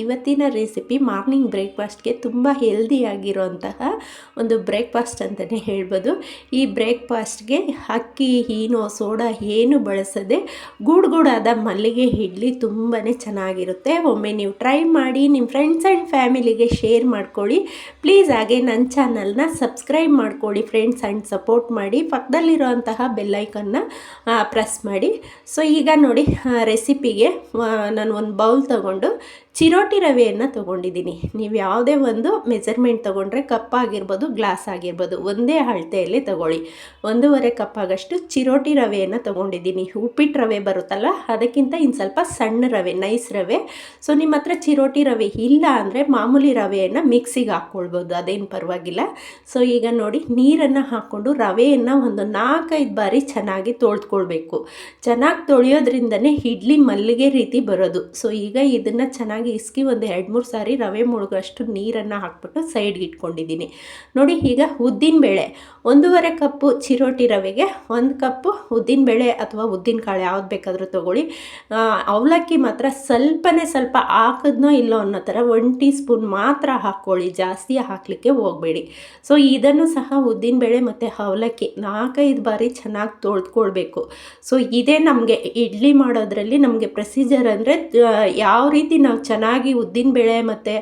ಇವತ್ತಿನ recipe morning ಬ್ರೇಕ್ಫಾಸ್ಟ್ಗೆ ತುಂಬ ಹೆಲ್ದಿಯಾಗಿರೋಂತಹ ಒಂದು ಬ್ರೇಕ್ಫಾಸ್ಟ್ ಅಂತಲೇ ಹೇಳ್ಬೋದು. ಈ ಬ್ರೇಕ್ಫಾಸ್ಟ್ಗೆ ಅಕ್ಕಿ, ಹೀನೋ, ಸೋಡಾ ಏನು ಬಳಸದೆ ಗೂಡುಗೂಡಾದ ಮಲ್ಲಿಗೆ ಇಡ್ಲಿ ತುಂಬಾ ಚೆನ್ನಾಗಿರುತ್ತೆ. ಒಮ್ಮೆ ನೀವು ಟ್ರೈ ಮಾಡಿ ನಿಮ್ಮ ಫ್ರೆಂಡ್ಸ್ ಆ್ಯಂಡ್ ಫ್ಯಾಮಿಲಿಗೆ ಶೇರ್ ಮಾಡ್ಕೊಳ್ಳಿ. ಪ್ಲೀಸ್ ಹಾಗೆ ನನ್ನ ಚಾನಲ್ನ ಸಬ್ಸ್ಕ್ರೈಬ್ ಮಾಡ್ಕೊಳ್ಳಿ ಫ್ರೆಂಡ್ಸ್ ಆ್ಯಂಡ್ ಸಪೋರ್ಟ್ ಮಾಡಿ. ಪಕ್ಕದಲ್ಲಿರುವಂತಹ ಬೆಲ್ಲೈಕನ್ನ ಪ್ರೆಸ್ ಮಾಡಿ. ಸೊ ಈಗ ನೋಡಿ ರೆಸಿಪಿಗೆ ನಾನು ಒಂದು ಬೌಲ್ ತಗೊಂಡು ಚಿರೋಟಿ ರವೆಯನ್ನು ತೊಗೊಂಡಿದ್ದೀನಿ. ನೀವು ಯಾವುದೇ ಒಂದು ಮೆಜರ್ಮೆಂಟ್ ತೊಗೊಂಡ್ರೆ ಕಪ್ ಆಗಿರ್ಬೋದು ಗ್ಲಾಸ್ ಆಗಿರ್ಬೋದು, ಒಂದೇ ಅಳತೆಯಲ್ಲಿ ತಗೊಳ್ಳಿ. ಒಂದೂವರೆ ಕಪ್ ಆಗಷ್ಟು ಚಿರೋಟಿ ರವೆಯನ್ನು ತೊಗೊಂಡಿದ್ದೀನಿ. ಉಪ್ಪಿಟ್ಟು ರವೆ ಬರುತ್ತಲ್ಲ, ಅದಕ್ಕಿಂತ ಇನ್ನು ಸ್ವಲ್ಪ ಸಣ್ಣ ರವೆ ನೈಸ್ ರವೆ. ಸೊ ನಿಮ್ಮ ಹತ್ರ ಚಿರೋಟಿ ರವೆ ಇಲ್ಲ ಅಂದರೆ ಮಾಮೂಲಿ ರವೆಯನ್ನು ಮಿಕ್ಸಿಗೆ ಹಾಕ್ಕೊಳ್ಬೋದು. ಅದೇನು ಪರವಾಗಿಲ್ಲ. ಸೊ ಈಗ ನೋಡಿ, ನೀರನ್ನು ಹಾಕ್ಕೊಂಡು ರವೆಯನ್ನು ಒಂದು ನಾಲ್ಕೈದು ಬಾರಿ ಚೆನ್ನಾಗಿ ತೊಳೆದ್ಕೊಳ್ಬೇಕು. ಚೆನ್ನಾಗಿ ತೊಳೆಯೋದ್ರಿಂದನೇ ಇಡ್ಲಿ ಮಲ್ಲಿಗೆ ರೀತಿ ಬರೋದು. ಸೊ ಈಗ ಇದನ್ನು ಚೆನ್ನಾಗಿ ಚೆನ್ನಾಗಿ ಇಸ್ಕಿ ಒಂದು ಎರಡು ಮೂರು ಸಾರಿ ರವೆ ಮುಳುಗಷ್ಟು ನೀರನ್ನು ಹಾಕ್ಬಿಟ್ಟು ಸೈಡ್ಗೆ ಇಟ್ಕೊಂಡಿದ್ದೀನಿ. ನೋಡಿ ಈಗ ಉದ್ದಿನಬೇಳೆ ಒಂದೂವರೆ ಕಪ್ಪು ಚಿರೋಟಿ ರವೆಗೆ ಒಂದು ಕಪ್ಪು ಉದ್ದಿನಬೇಳೆ ಅಥವಾ ಉದ್ದಿನಕಾಳು ಯಾವ್ದು ಬೇಕಾದರೂ ತೊಗೊಳ್ಳಿ. ಅವಲಕ್ಕಿ ಮಾತ್ರ ಸ್ವಲ್ಪನೇ ಸ್ವಲ್ಪ ಹಾಕಿದ್ನೋ ಇಲ್ಲೋ ಅನ್ನೋ ಥರ ಒನ್ ಟೀ ಸ್ಪೂನ್ ಮಾತ್ರ ಹಾಕ್ಕೊಳ್ಳಿ, ಜಾಸ್ತಿ ಹಾಕಲಿಕ್ಕೆ ಹೋಗಬೇಡಿ. ಸೊ ಇದನ್ನು ಸಹ ಉದ್ದಿನಬೇಳೆ ಮತ್ತು ಅವಲಕ್ಕಿ ನಾಲ್ಕೈದು ಬಾರಿ ಚೆನ್ನಾಗಿ ತೊಳೆದ್ಕೊಳ್ಬೇಕು. ಸೊ ಇದೇ ನಮಗೆ ಇಡ್ಲಿ ಮಾಡೋದ್ರಲ್ಲಿ ನಮಗೆ ಪ್ರೊಸೀಜರ್ ಅಂದರೆ ಯಾವ ರೀತಿ ನಾವು ಚೆನ್ನಾಗಿ ಉದ್ದಿನಬೇಳೆ ಮತ್ತು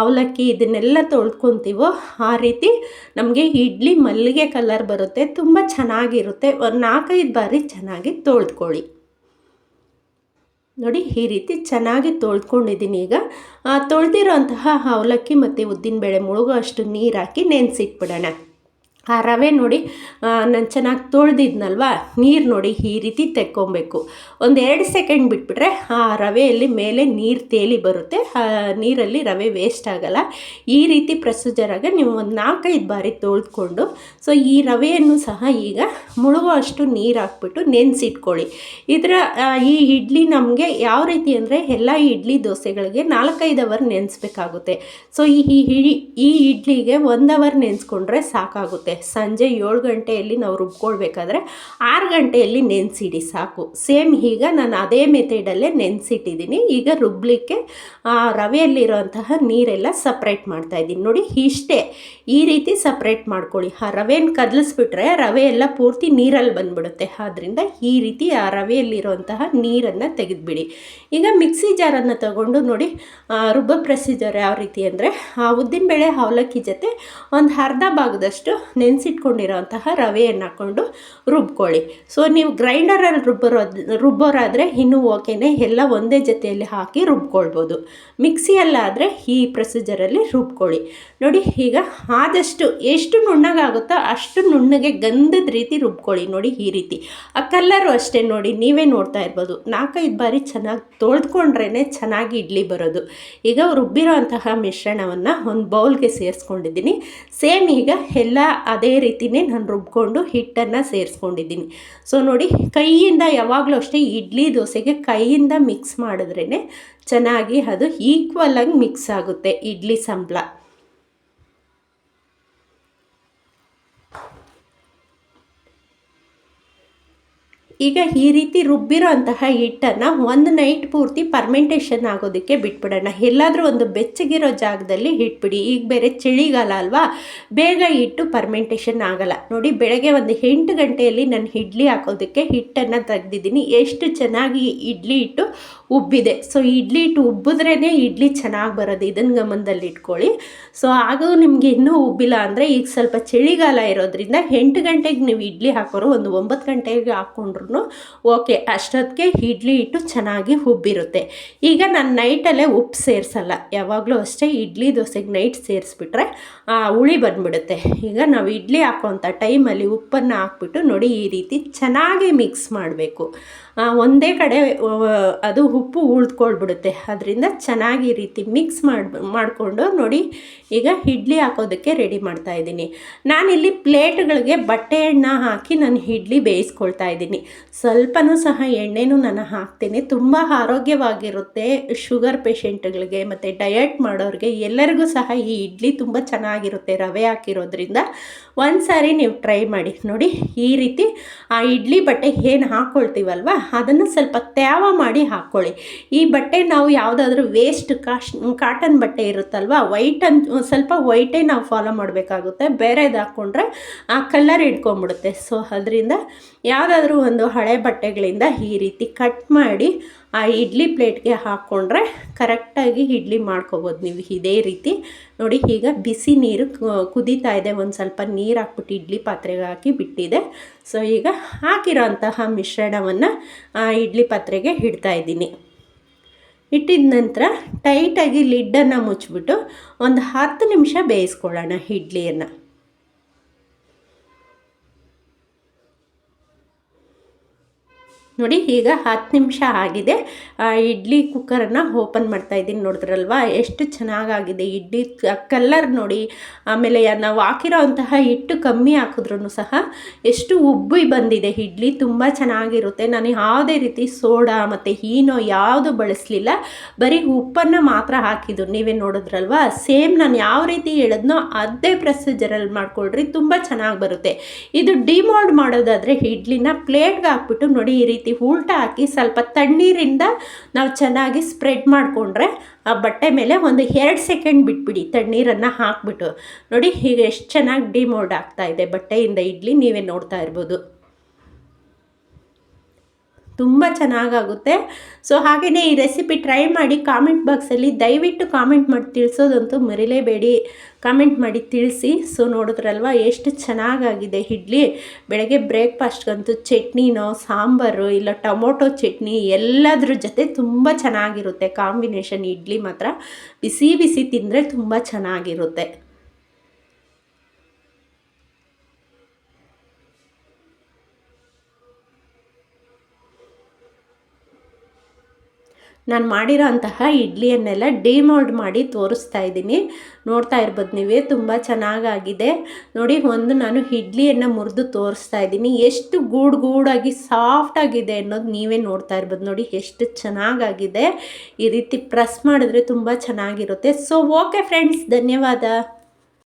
ಅವಲಕ್ಕಿ ಇದನ್ನೆಲ್ಲ ತೊಳ್ಕೊತೀವೋ ಆ ರೀತಿ ನಮಗೆ ಇಡ್ಲಿ ಮಲ್ಲಿಗೆ ಕಲರ್ ಬರುತ್ತೆ, ತುಂಬ ಚೆನ್ನಾಗಿರುತ್ತೆ. ಒಂದು ನಾಲ್ಕೈದು ಬಾರಿ ಚೆನ್ನಾಗಿ ತೊಳೆದ್ಕೊಳ್ಳಿ. ನೋಡಿ, ಈ ರೀತಿ ಚೆನ್ನಾಗಿ ತೊಳ್ಕೊಂಡಿದ್ದೀನಿ ಈಗ. ತೊಳೆದಿರೋ ಅಂತಹ ಅವಲಕ್ಕಿ ಮತ್ತು ಉದ್ದಿನಬೇಳೆ ಮುಳುಗೋ ಅಷ್ಟು ನೀರು ಹಾಕಿ ನೆನೆಸಿಟ್ಬಿಡೋಣ. ಆ ರವೆ ನೋಡಿ ನಾನು ಚೆನ್ನಾಗಿ ತೊಳೆದಿದ್ನಲ್ವ? ನೀರು ನೋಡಿ ಈ ರೀತಿ ತೆಕ್ಕೊಬೇಕು. ಒಂದು ಎರಡು ಸೆಕೆಂಡ್ ಬಿಟ್ಬಿಟ್ರೆ ಆ ರವೆಯಲ್ಲಿ ಮೇಲೆ ನೀರು ತೇಲಿ ಬರುತ್ತೆ. ನೀರಲ್ಲಿ ರವೆ ವೇಸ್ಟ್ ಆಗಲ್ಲ. ಈ ರೀತಿ ಪ್ರೊಸೀಜರಾಗ ನೀವು ಒಂದು ನಾಲ್ಕೈದು ಬಾರಿ ತೊಳೆದುಕೊಂಡು ಸೊ ಈ ರವೆಯನ್ನು ಸಹ ಈಗ ಮುಳುಗುವಷ್ಟು ನೀರು ಹಾಕ್ಬಿಟ್ಟು ನೆನೆಸಿಟ್ಕೊಳ್ಳಿ. ಇದರ ಈ ಇಡ್ಲಿ ನಮಗೆ ಯಾವ ರೀತಿ ಅಂದರೆ ಎಲ್ಲ ಇಡ್ಲಿ ದೋಸೆಗಳಿಗೆ ನಾಲ್ಕೈದು ಅವರ್ ನೆನೆಸ್ಬೇಕಾಗುತ್ತೆ. ಸೊ ಈ ಈ ಇಡ್ಲಿಗೆ ಒಂದು ಅವರ್ ನೆನೆಸ್ಕೊಂಡ್ರೆ ಸಾಕಾಗುತ್ತೆ. ಸಂಜೆ ಏಳು ಗಂಟೆಯಲ್ಲಿ ನಾವು ರುಬ್ಕೊಳ್ಬೇಕಾದ್ರೆ ಆರು ಗಂಟೆಯಲ್ಲಿ ನೆನೆಸಿಡಿ ಸಾಕು. ಸೇಮ್ ಈಗ ನಾನು ಅದೇ ಮೆಥಡಲ್ಲೇ ನೆನೆಸಿಟ್ಟಿದ್ದೀನಿ. ಈಗ ರುಬ್ಲಿಕ್ಕೆ ರವೆಯಲ್ಲಿರೋಂತಹ ನೀರೆಲ್ಲ ಸಪ್ರೇಟ್ ಮಾಡ್ತಾಯಿದ್ದೀನಿ ನೋಡಿ, ಇಷ್ಟೇ ಈ ರೀತಿ ಸಪ್ರೇಟ್ ಮಾಡ್ಕೊಳ್ಳಿ. ಆ ರವೆಯನ್ನು ಕದಲಿಸ್ಬಿಟ್ರೆ ರವೆ ಎಲ್ಲ ಪೂರ್ತಿ ನೀರಲ್ಲಿ ಬಂದ್ಬಿಡುತ್ತೆ. ಆದ್ದರಿಂದ ಈ ರೀತಿ ಆ ರವೆಯಲ್ಲಿರುವಂತಹ ನೀರನ್ನು ತೆಗೆದುಬಿಡಿ. ಈಗ ಮಿಕ್ಸಿ ಜಾರನ್ನು ತಗೊಂಡು ನೋಡಿ ರುಬ್ಬ ಪ್ರೊಸೀಜರ್ ಯಾವ ರೀತಿ ಅಂದರೆ ಉದ್ದಿನಬೇಳೆ ಅವಲಕ್ಕಿ ಜೊತೆ ಒಂದು ಅರ್ಧ ಭಾಗದಷ್ಟು ನೆನೆಸಿಟ್ಕೊಂಡಿರೋಂತಹ ರವೆಯನ್ನು ಹಾಕ್ಕೊಂಡು ರುಬ್ಕೊಳ್ಳಿ. ಸೊ ನೀವು ಗ್ರೈಂಡರಲ್ಲಿ ರುಬ್ಬರೋ, ರುಬ್ಬೋರಾದರೆ ಇನ್ನೂ ಓಕೆನೇ, ಎಲ್ಲ ಒಂದೇ ಜೊತೆಯಲ್ಲಿ ಹಾಕಿ ರುಬ್ಕೊಳ್ಬೋದು. ಮಿಕ್ಸಿಯಲ್ಲಾದರೆ ಈ ಪ್ರೊಸೀಜರಲ್ಲಿ ರುಬ್ಕೊಳ್ಳಿ. ನೋಡಿ, ಈಗ ಆದಷ್ಟು ಎಷ್ಟು ನುಣ್ಣಗಾಗುತ್ತೋ ಅಷ್ಟು ನುಣ್ಣಗೆ ಗಂಧದ ರೀತಿ ರುಬ್ಕೊಳ್ಳಿ. ನೋಡಿ, ಈ ರೀತಿ. ಆ ಕಲ್ಲರು ಅಷ್ಟೇ ನೋಡಿ, ನೀವೇ ನೋಡ್ತಾ ಇರ್ಬೋದು. ನಾಲ್ಕೈದು ಬಾರಿ ಚೆನ್ನಾಗಿ ತೊಳೆದ್ಕೊಂಡ್ರೇ ಚೆನ್ನಾಗಿ ಇಡ್ಲಿ ಬರೋದು. ಈಗ ರುಬ್ಬಿರೋ ಅಂತಹ ಮಿಶ್ರಣವನ್ನು ಒಂದು ಬೌಲ್ಗೆ ಸೇರಿಸ್ಕೊಂಡಿದ್ದೀನಿ. ಸೇಮ್ ಈಗ ಎಲ್ಲ ಅದೇ ರೀತಿಯೇ ನಾನು ರುಬ್ಕೊಂಡು ಹಿಟ್ಟನ್ನು ಸೇರಿಸ್ಕೊಂಡಿದ್ದೀನಿ. ಸೊ ನೋಡಿ ಕೈಯಿಂದ ಯಾವಾಗಲೂ ಅಷ್ಟೇ ಇಡ್ಲಿ ದೋಸೆಗೆ ಕೈಯಿಂದ ಮಿಕ್ಸ್ ಮಾಡಿದ್ರೇ ಚೆನ್ನಾಗಿ ಅದು ಈಕ್ವಲಾಗಿ ಮಿಕ್ಸ್ ಆಗುತ್ತೆ ಇಡ್ಲಿ ಸಂಬಳ. ಈಗ ಈ ರೀತಿ ರುಬ್ಬಿರೋ ಅಂತಹ ಹಿಟ್ಟನ್ನು ಒಂದು ನೈಟ್ ಪೂರ್ತಿ ಪರ್ಮೆಂಟೇಷನ್ ಆಗೋದಕ್ಕೆ ಬಿಟ್ಬಿಡೋಣ. ಎಲ್ಲಾದರೂ ಒಂದು ಬೆಚ್ಚಗಿರೋ ಜಾಗದಲ್ಲಿ ಇಟ್ಬಿಡಿ. ಈಗ ಬೇರೆ ಚಳಿಗಾಲ ಅಲ್ವಾ? ಬೇಗ ಇಟ್ಟು ಪರ್ಮೆಂಟೇಷನ್ ಆಗಲ್ಲ. ನೋಡಿ, ಬೆಳಗ್ಗೆ ಒಂದು ಎಂಟು ಗಂಟೆಯಲ್ಲಿ ನಾನು ಇಡ್ಲಿ ಹಾಕೋದಕ್ಕೆ ಹಿಟ್ಟನ್ನು ತೆಗ್ದಿದ್ದೀನಿ. ಎಷ್ಟು ಚೆನ್ನಾಗಿ ಇಡ್ಲಿ ಇಟ್ಟು ಉಬ್ಬಿದೆ. ಸೊ ಇಡ್ಲಿ ಇಟ್ಟು ಉಬ್ಬಿದ್ರೇ ಇಡ್ಲಿ ಚೆನ್ನಾಗಿ ಬರೋದು. ಇದನ್ನು ಗಮನದಲ್ಲಿ ಇಟ್ಕೊಳ್ಳಿ. ಸೊ ಆಗೂ ನಿಮಗೆ ಇನ್ನೂ ಉಬ್ಬಿಲ್ಲ ಅಂದರೆ ಈಗ ಸ್ವಲ್ಪ ಚಳಿಗಾಲ ಇರೋದ್ರಿಂದ ಎಂಟು ಗಂಟೆಗೆ ನೀವು ಇಡ್ಲಿ ಹಾಕೋರು ಒಂದು ಒಂಬತ್ತು ಗಂಟೆಗೆ ಹಾಕ್ಕೊಂಡ್ರು ಓಕೆ, ಅಷ್ಟೊತ್ತಿಗೆ ಇಡ್ಲಿ ಇಟ್ಟು ಚೆನ್ನಾಗಿ ಉಬ್ಬಿರುತ್ತೆ ಈಗ ನಾನು ನೈಟಲ್ಲೇ ಉಪ್ಪು ಸೇರಿಸಲ್ಲ. ಯಾವಾಗಲೂ ಅಷ್ಟೇ ಇಡ್ಲಿ ದೋಸೆಗೆ ನೈಟ್ ಸೇರಿಸ್ಬಿಟ್ರೆ ಹುಳಿ ಬಂದ್ಬಿಡುತ್ತೆ. ಈಗ ನಾವು ಇಡ್ಲಿ ಹಾಕೋಂಥ ಟೈಮಲ್ಲಿ ಉಪ್ಪನ್ನು ಹಾಕ್ಬಿಟ್ಟು ನೋಡಿ ಈ ರೀತಿ ಚೆನ್ನಾಗಿ ಮಿಕ್ಸ್ ಮಾಡಬೇಕು. ಒಂದೇ ಕಡೆ ಅದು ಉಪ್ಪು ಉಳ್ದ್ಕೊಳ್ಬಿಡುತ್ತೆ ಅದರಿಂದ ಚೆನ್ನಾಗಿ ಈ ರೀತಿ ಮಿಕ್ಸ್ ಮಾಡಿ ಮಾಡಿಕೊಂಡು ನೋಡಿ, ಈಗ ಇಡ್ಲಿ ಹಾಕೋದಕ್ಕೆ ರೆಡಿ ಮಾಡ್ತಾ ಇದ್ದೀನಿ. ನಾನಿಲ್ಲಿ ಪ್ಲೇಟ್ಗಳಿಗೆ ಬಟ್ಟೆ ಎಣ್ಣೆ ಹಾಕಿ ನಾನು ಇಡ್ಲಿ ಬೇಯಿಸ್ಕೊಳ್ತಾ ಇದ್ದೀನಿ. ಸ್ವಲ್ಪನೂ ಸಹ ಎಣ್ಣೆನೂ ನಾನು ಹಾಕ್ತೀನಿ. ತುಂಬ ಆರೋಗ್ಯವಾಗಿರುತ್ತೆ ಶುಗರ್ ಪೇಷೆಂಟ್ಗಳಿಗೆ ಮತ್ತು ಡಯಟ್ ಮಾಡೋರಿಗೆ. ಎಲ್ಲರಿಗೂ ಸಹ ಈ ಇಡ್ಲಿ ತುಂಬ ಚೆನ್ನಾಗಿರುತ್ತೆ ರವೆ ಹಾಕಿರೋದ್ರಿಂದ. ಒಂದು ಸಾರಿ ನೀವು ಟ್ರೈ ಮಾಡಿ ನೋಡಿ ಈ ರೀತಿ ಆ ಇಡ್ಲಿ ಬಟ್ಟೆ ಏನು ಹಾಕ್ಕೊಳ್ತೀವಲ್ವ ಅದನ್ನು ಸ್ವಲ್ಪ ತ್ಯಾವ ಮಾಡಿ ಹಾಕ್ಕೊಳ್ಳಿ ಈ ಬಟ್ಟೆ ನಾವು ಯಾವುದಾದ್ರೂ ವೇಸ್ಟ್ ಕಾಶ್ ಕಾಟನ್ ಬಟ್ಟೆ ಇರುತ್ತಲ್ವ ವೈಟ್ ಸ್ವಲ್ಪ ವೈಟೇ ನಾವು ಫಾಲೋ ಮಾಡಬೇಕಾಗುತ್ತೆ. ಬೇರೆದು ಹಾಕ್ಕೊಂಡ್ರೆ ಆ ಕಲರ್ ಇಟ್ಕೊಂಬಿಡುತ್ತೆ ಸೊ ಅದರಿಂದ ಯಾವುದಾದ್ರೂ ಒಂದು ಹಳೆ ಬಟ್ಟೆಗಳಿಂದ ಈ ರೀತಿ ಕಟ್ ಮಾಡಿ ಆ ಇಡ್ಲಿ ಪ್ಲೇಟ್ಗೆ ಹಾಕ್ಕೊಂಡ್ರೆ ಕರೆಕ್ಟಾಗಿ ಇಡ್ಲಿ ಮಾಡ್ಕೊಬೋದು ನೀವು ಇದೇ ರೀತಿ. ನೋಡಿ, ಈಗ ಬಿಸಿ ನೀರು ಕುದೀತಾ ಇದೆ. ಒಂದು ಸ್ವಲ್ಪ ನೀರು ಹಾಕ್ಬಿಟ್ಟು ಇಡ್ಲಿ ಪಾತ್ರೆಗೆ ಹಾಕಿ ಬಿಟ್ಟಿದೆ. ಸೊ ಈಗ ಹಾಕಿರೋಂತಹ ಮಿಶ್ರಣವನ್ನು, ಆ, ಇಡ್ಲಿ ಪಾತ್ರೆಗೆ ಇಡ್ತಾ ಇದ್ದೀನಿ. ಇಟ್ಟಿದ ನಂತರ ಟೈಟಾಗಿ ಲಿಡ್ಡನ್ನು ಮುಚ್ಚಿಬಿಟ್ಟು ಒಂದು ಹತ್ತು ನಿಮಿಷ ಬೇಯಿಸ್ಕೊಳ್ಳೋಣ ಇಡ್ಲಿಯನ್ನು. ನೋಡಿ ಈಗ ಹತ್ತು ನಿಮಿಷ ಆಗಿದೆ. ಇಡ್ಲಿ ಕುಕ್ಕರನ್ನು ಓಪನ್ ಮಾಡ್ತಾ ಇದ್ದೀನಿ. ನೋಡಿದ್ರಲ್ವ? ಎಷ್ಟು ಚೆನ್ನಾಗಾಗಿದೆ ಇಡ್ಲಿ ಕಲ್ಲರ್ ನೋಡಿ. ಆಮೇಲೆ ನಾವು ಹಾಕಿರೋ ಅಂತಹ ಹಿಟ್ಟು ಕಮ್ಮಿ ಹಾಕಿದ್ರೂ ಸಹ ಎಷ್ಟು ಉಬ್ಬಿ ಬಂದಿದೆ ಇಡ್ಲಿ. ತುಂಬ ಚೆನ್ನಾಗಿರುತ್ತೆ. ನಾನು ಯಾವುದೇ ರೀತಿ ಸೋಡಾ ಮತ್ತು ಹೀನೋ ಯಾವುದು ಬಳಸಲಿಲ್ಲ. ಬರೀ ಉಪ್ಪನ್ನು ಮಾತ್ರ ಹಾಕಿದ್ದು. ನೀವೇ ನೋಡಿದ್ರಲ್ವ? ಸೇಮ್ ನಾನು ಯಾವ ರೀತಿ ಹೇಳಿದ್ನೋ ಅದೇ ಪ್ರೊಸೀಜರಲ್ಲಿ ಮಾಡ್ಕೊಳ್ರಿ. ತುಂಬ ಚೆನ್ನಾಗಿ ಬರುತ್ತೆ. ಇದು ಡಿಮೋಲ್ಡ್ ಮಾಡೋದಾದರೆ ಇಡ್ಲಿನ ಪ್ಲೇಟ್ಗೆ ಹಾಕ್ಬಿಟ್ಟು ನೋಡಿ ಈ ರೀತಿ ರೀತಿ ಉಲ್ಟ ಹಾಕಿ ಸ್ವಲ್ಪ ತಣ್ಣೀರಿಂದ ನಾವು ಚೆನ್ನಾಗಿ ಸ್ಪ್ರೆಡ್ ಮಾಡಿಕೊಂಡ್ರೆ ಆ ಬಟ್ಟೆ ಮೇಲೆ ಒಂದು ಎರಡು ಸೆಕೆಂಡ್ ಬಿಟ್ಬಿಡಿ, ತಣ್ಣೀರನ್ನು ಹಾಕ್ಬಿಟ್ಟು. ನೋಡಿ ಹೀಗೆ ಎಷ್ಟು ಚೆನ್ನಾಗಿ ಡಿಮೋಲ್ಡ್ ಆಗ್ತಾ ಇದೆ ಬಟ್ಟೆಯಿಂದ ಇಡ್ಲಿ, ನೀವೇ ನೋಡ್ತಾ ಇರ್ಬೋದು. ತುಂಬ ಚೆನ್ನಾಗಾಗುತ್ತೆ. ಸೊ ಹಾಗೆಯೇ ಈ ರೆಸಿಪಿ ಟ್ರೈ ಮಾಡಿ ಕಾಮೆಂಟ್ ಬಾಕ್ಸಲ್ಲಿ ದಯವಿಟ್ಟು ಕಾಮೆಂಟ್ ಮಾಡಿ ತಿಳಿಸೋದಂತೂ ಮರಿಲೇಬೇಡಿ. ಕಾಮೆಂಟ್ ಮಾಡಿ ತಿಳಿಸಿ. ಸೊ ನೋಡಿದ್ರಲ್ವ ಎಷ್ಟು ಚೆನ್ನಾಗಾಗಿದೆ ಇಡ್ಲಿ. ಬೆಳಗ್ಗೆ ಬ್ರೇಕ್ಫಾಸ್ಟ್ಗಂತೂ ಚಟ್ನಿನೋ, ಸಾಂಬಾರು ಇಲ್ಲ ಟೊಮೊಟೊ ಚಟ್ನಿ ಎಲ್ಲದ್ರ ಜೊತೆ ತುಂಬ ಚೆನ್ನಾಗಿರುತ್ತೆ. ಕಾಂಬಿನೇಷನ್ ಇಡ್ಲಿ ಮಾತ್ರ. ಬಿಸಿ ಬಿಸಿ ತಿಂದರೆ ತುಂಬ ಚೆನ್ನಾಗಿರುತ್ತೆ. ನಾನು ಮಾಡಿರೋ ಅಂತಹ ಇಡ್ಲಿಯನ್ನೆಲ್ಲ ಡಿಮೋಲ್ಡ್ ಮಾಡಿ ತೋರಿಸ್ತಾ ಇದ್ದೀನಿ. ನೋಡ್ತಾ ಇರ್ಬೋದು ನೀವೇ, ತುಂಬ ಚೆನ್ನಾಗಾಗಿದೆ. ನೋಡಿ, ಒಂದು ನಾನು ಇಡ್ಲಿಯನ್ನು ಮುರಿದು ತೋರಿಸ್ತಾ ಇದ್ದೀನಿ. ಎಷ್ಟು ಗೂಡು ಗೂಡಾಗಿ ಸಾಫ್ಟಾಗಿದೆ ಅನ್ನೋದು ನೀವೇ ನೋಡ್ತಾ ಇರ್ಬೋದು. ನೋಡಿ, ಎಷ್ಟು ಚೆನ್ನಾಗಾಗಿದೆ. ಈ ರೀತಿ ಪ್ರೆಸ್ ಮಾಡಿದ್ರೆ ತುಂಬ ಚೆನ್ನಾಗಿರುತ್ತೆ. ಸೊ ಓಕೆ ಫ್ರೆಂಡ್ಸ್ ಧನ್ಯವಾದ.